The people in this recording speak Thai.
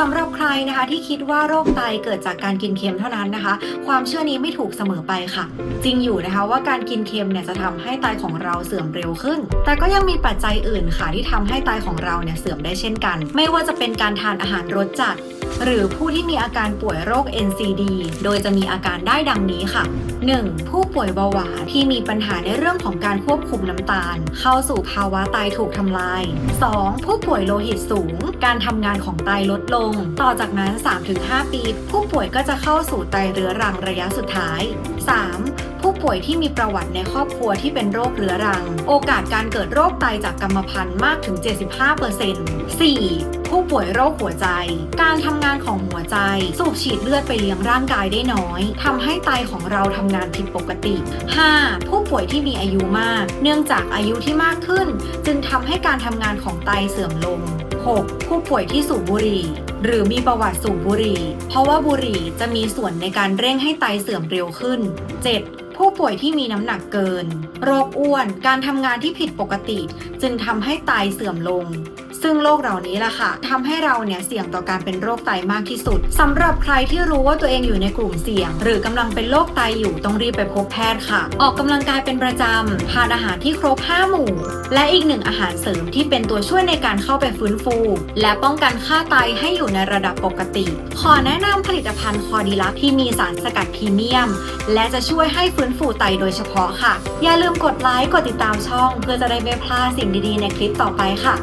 สำหรับใครนะคะที่คิดว่าโรคไตเกิดจากการกินเค็มเท่านั้นนะคะ ความเชื่อนี้ไม่ถูกเสมอไปค่ะ จริงอยู่นะคะว่าการกินเค็มเนี่ยจะทำให้ไตของเราเสื่อมเร็วขึ้น แต่ก็ยังมีปัจจัยอื่นค่ะที่ทำให้ไตของเราเนี่ยเสื่อมได้เช่นกัน ไม่ว่าจะเป็นการทานอาหารรสจัด หรือผู้ที่มีอาการป่วยโรค NCD โดยจะมีอาการได้ดังนี้ค่ะ 1. ผู้ป่วยเบาหวานที่มีปัญหาในเรื่องของการควบคุมน้ำตาล เข้าสู่ภาวะไตถูกทำลาย 2. ผู้ป่วยโลหิตสูง การทำงานของไตลดลงต่อจากนั้น 3-5 ปี ผู้ป่วยก็จะเข้าสู่ไตเรื้อรังระยะสุดท้าย 3. ผู้ป่วยที่มีประวัติในครอบครัวที่เป็นโรคเรื้อรัง โอกาสการเกิดโรคไตจากกรรมพันธุ์มากถึง 75% 4. ผู้ป่วยโรคหัวใจ การทำงานของหัวใจ สูบฉีดเลือดไปเลี้ยงร่างกายได้น้อยทำให้ไตของเราทำงานผิดปกติ 5. ผู้ป่วยที่มีอายุมาก เนื่องจากอายุที่มากขึ้น จึงทำให้การทำงานของไตเสื่อมลง 6. ผู้ป่วยที่สูบบุหรี่ หรือมีประวัติสูบบุหรี่ เพราะว่าบุหรี่จะมีส่วนในการเร่งให้ไตเสื่อมเร็วขึ้น 7. ผู้ป่วยที่มีน้ำหนักเกิน โรคอ้วน การทำงานที่ผิดปกติ จึงทำให้ไตเสื่อมลง ซึ่งโรคเหล่านี้ล่ะค่ะทำให้เราเนี่ยเสี่ยงต่อการเป็นโรคไตมากที่สุดสำหรับใครที่รู้ว่าตัวเองอยู่ในกลุ่มเสี่ยง หรือกำลังเป็นโรคไตอยู่ต้องรีบไปพบแพทย์ค่ะ ออกกำลังกายเป็นประจำทานอาหารที่ครบ 5 หมู่ และอีกหนึ่งอาหารเสริมที่เป็นตัวช่วยในการเข้าไปฟื้นฟู และป้องกันค่าไตให้อยู่ในระดับปกติ ขอแนะนำผลิตภัณฑ์คอดีลักที่มีสารสกัดพรีเมียม และจะช่วยให้ฟื้นฟูไตโดยเฉพาะค่ะ อย่าลืมกดไลค์กดติดตามช่อง เพื่อจะได้ไม่พลาดสิ่งดีๆ ในคลิปต่อไปค่ะ